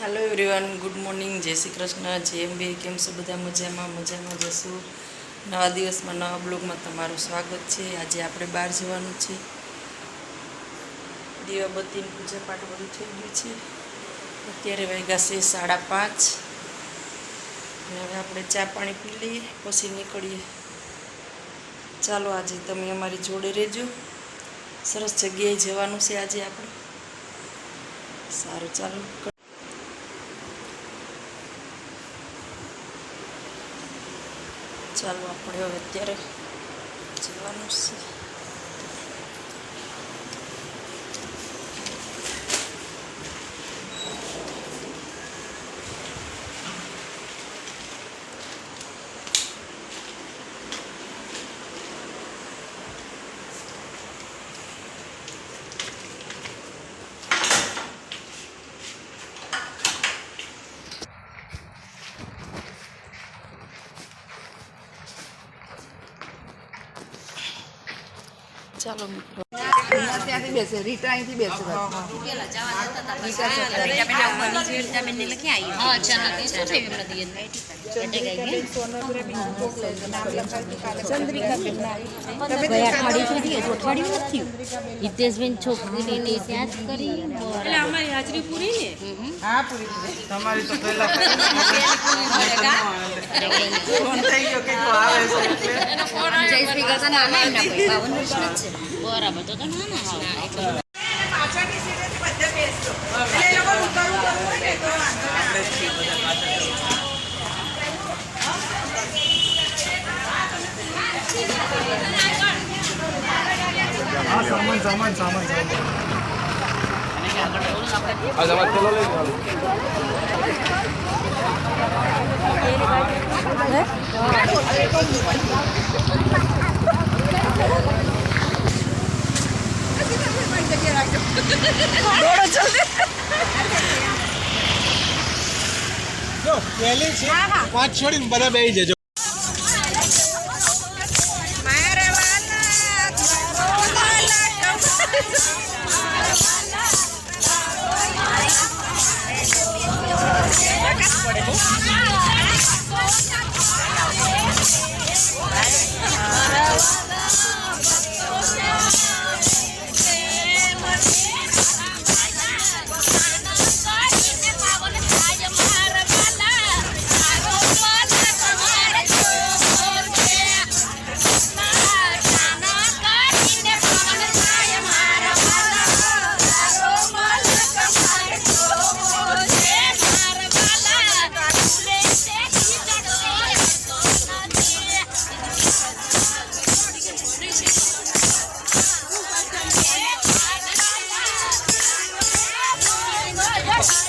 હાલો everyone good morning જય શ્રી કૃષ્ણ જય બે કેમ છો બધા? મજામાં મજામાં જશું. નવા દિવસમાં, નવા બ્લોગમાં તમારું સ્વાગત છે. આજે આપણે બહાર જવાનું છે. દીવાબત્તીની પૂજા પાઠ બધું થઈ ગયું છે. અત્યારે વાગ્યા છે સાડા પાંચ. અને હવે આપણે ચા પાણી પી લઈએ, પછી નીકળીએ. ચાલો, આજે તમે અમારી જોડે રહેજો. સરસ જગ્યાએ જવાનું છે આજે આપણે. સારું, ચાલો. ચાલો આપણે હવે અત્યારે જવાનું છે ચાલો મિત્રો. ત્યાંથી બેસે રીટા અહીંથી બેસે હિતેશબેન છોકરીને ત્યાં જ કરી અમારી હાજરી પૂરી ને હા પૂરી તમારી તો પહેલા ફોન થઈ ગયો કે તું આવે છે એટલે એમના બરાબર તો તો નાના હા એટલે પાછળની સીટેથી બધે બેસજો એટલે એ લોકો ઉતરવું કરવું હોય ને તો વાંધો ના આપણે જ છીએ બધા પાછળ હા સામાન સામાન સામાન છે પાંચ છોડીને બધા બે જજો. Yes!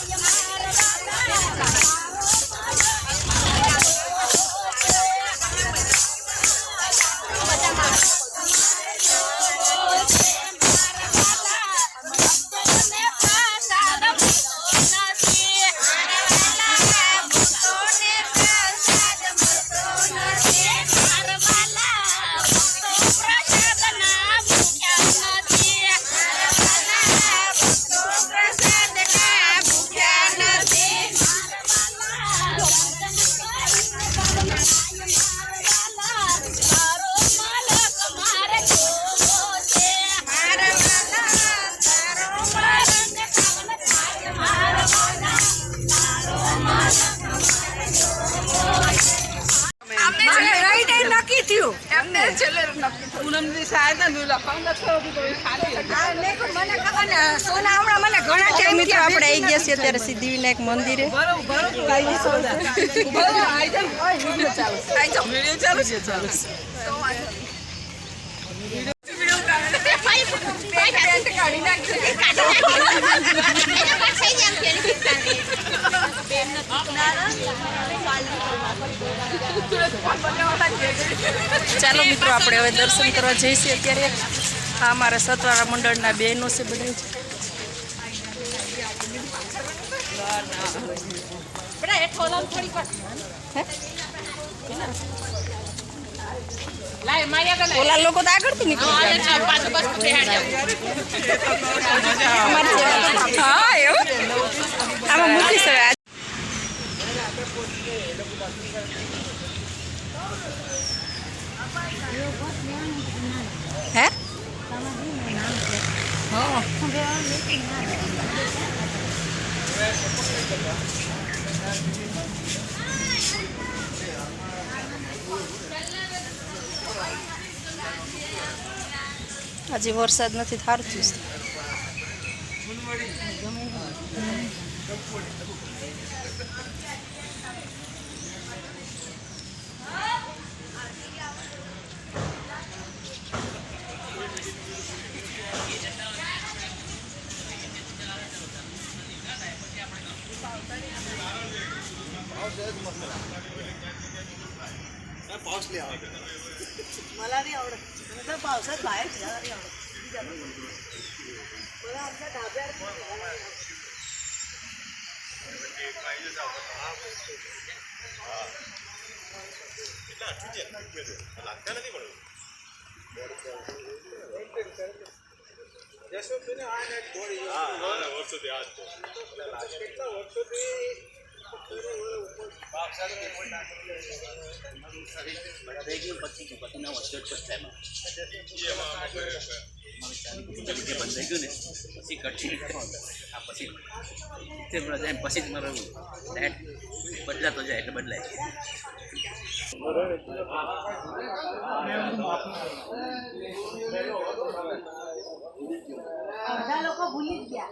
ને આપણે આવી ગયા છીએ અત્યારે સિદ્ધિવિનાયક મંદિરે ચાલો મિત્રો આપણે હવે દર્શન કરવા જઈશું અત્યારે. આ અમારા સતવારા મંડળના બહેનો છે બધા ઓલા લોકો તો આગળથી નીકળી ગયા. અમારી સેવા. હા? હજી વરસાદ નથી થારું થયું છે. मला नाही आवडत मला पावसात बाहेर फिरायला नाही બંધ થઈ ગયું ને પછી કઠિન આ પછી તે જાય પછી જ મારો ડાયટ બદલાતો જાય એટલે બદલાય બધા લોકો ભૂલી ગયા.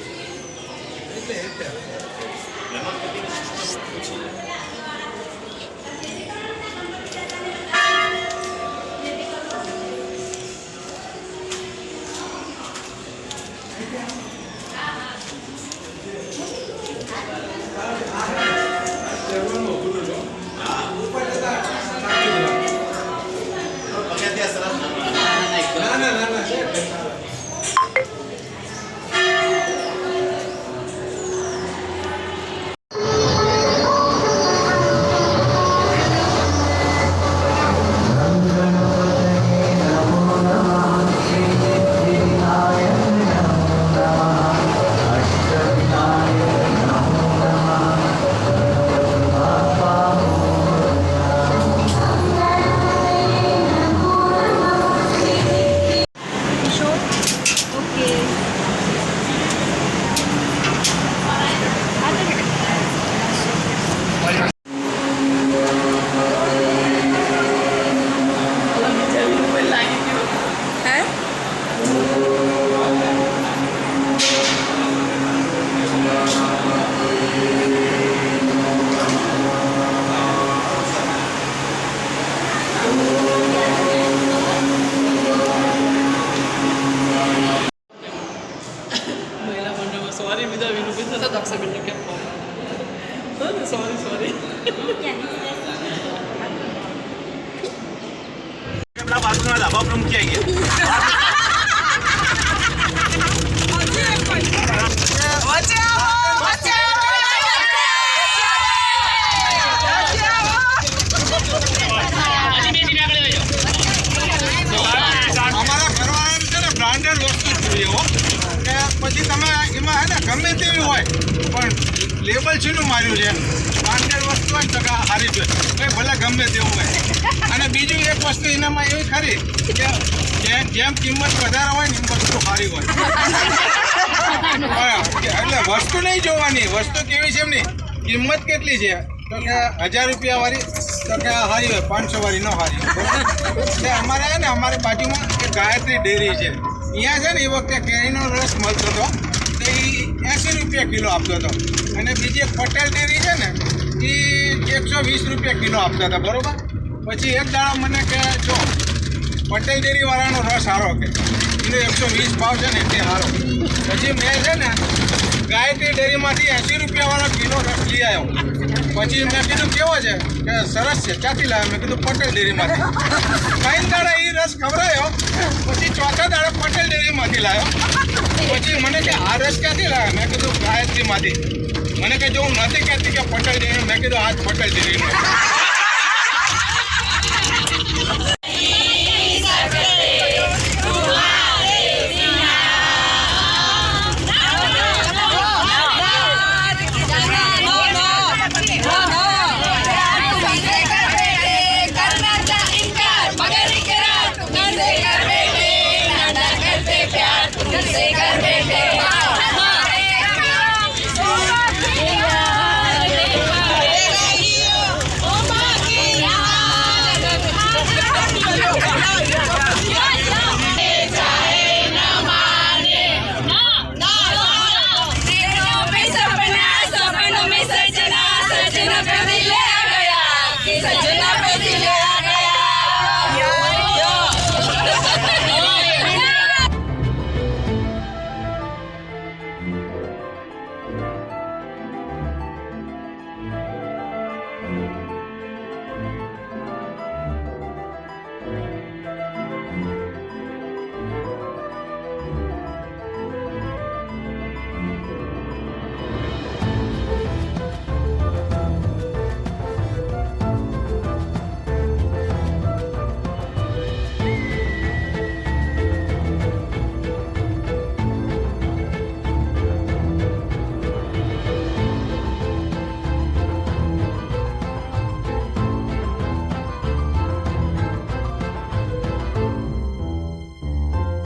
હે બાજુના ધાબા પર મૂકી ગયા અમારા ઘરવાળાને છે ને બ્રાન્ડેડ વસ્તુ જ જોઈએ હો કે પછી તમે એમાં હે ને ગમે તેવી હોય પણ લેબલ શેનું માર્યું છે. સ્ટાન્ડર્ડ વસ્તુ હોય ને તો સારી છે. એ ભલે ગમે તેવું હોય. અને બીજું એક વસ્તુ એનામાં એવી ખરી કે જેમ જેમ કિંમત વધારે હોય ને એમ વસ્તુ સારી હોય. એટલે વસ્તુ નહીં જોવાની. વસ્તુ કેવી છે એમની? કિંમત કેટલી છે? તો કે હજાર રૂપિયા વાળી તો કે હારી હોય પાંચસો વાળી ન હોય એટલે અમારે ને, અમારી બાજુમાં એક ગાયત્રી ડેરી છે. અહીંયા છે ને, એ વખતે કેરીનો રસ મળતો હતો. તો એ એંસી રૂપિયા કિલો આપતો હતો. અને બીજી એક પટેલ ડેરી છે ને એ એકસો વીસ રૂપિયા કિલો આપતા હતા, બરાબર? પછી એક દાડા મને કે, જો, પટેલ ડેરીવાળાનો રસ સારો કે. કિલો એકસો વીસ ભાવ છે ને એટલે સારો. પછી મેં છે ને, ગાયત્રી ડેરીમાંથી એંસી રૂપિયાવાળો કિલો રસ લઈ આવ્યો. પછી મેં કીધું, કેવો છે? કે સરસ છે, ક્યાંથી લાવ્યો? મેં કીધું, પટેલ ડેરીમાંથી. ત્રણ દાડા એ રસ ખવડાયો. પછી ચોથા દાડા પટેલ ડેરીમાંથી લાવ્યો. પછી મને કે, આ રસ ક્યાંથી લાવ્યો? મેં કીધું, ગાયત્રીમાંથી. મને કે, જો હું નથી કહેતી કે પટેલ ડેરી મેં કીધું આજ પટેલ ડેરીનો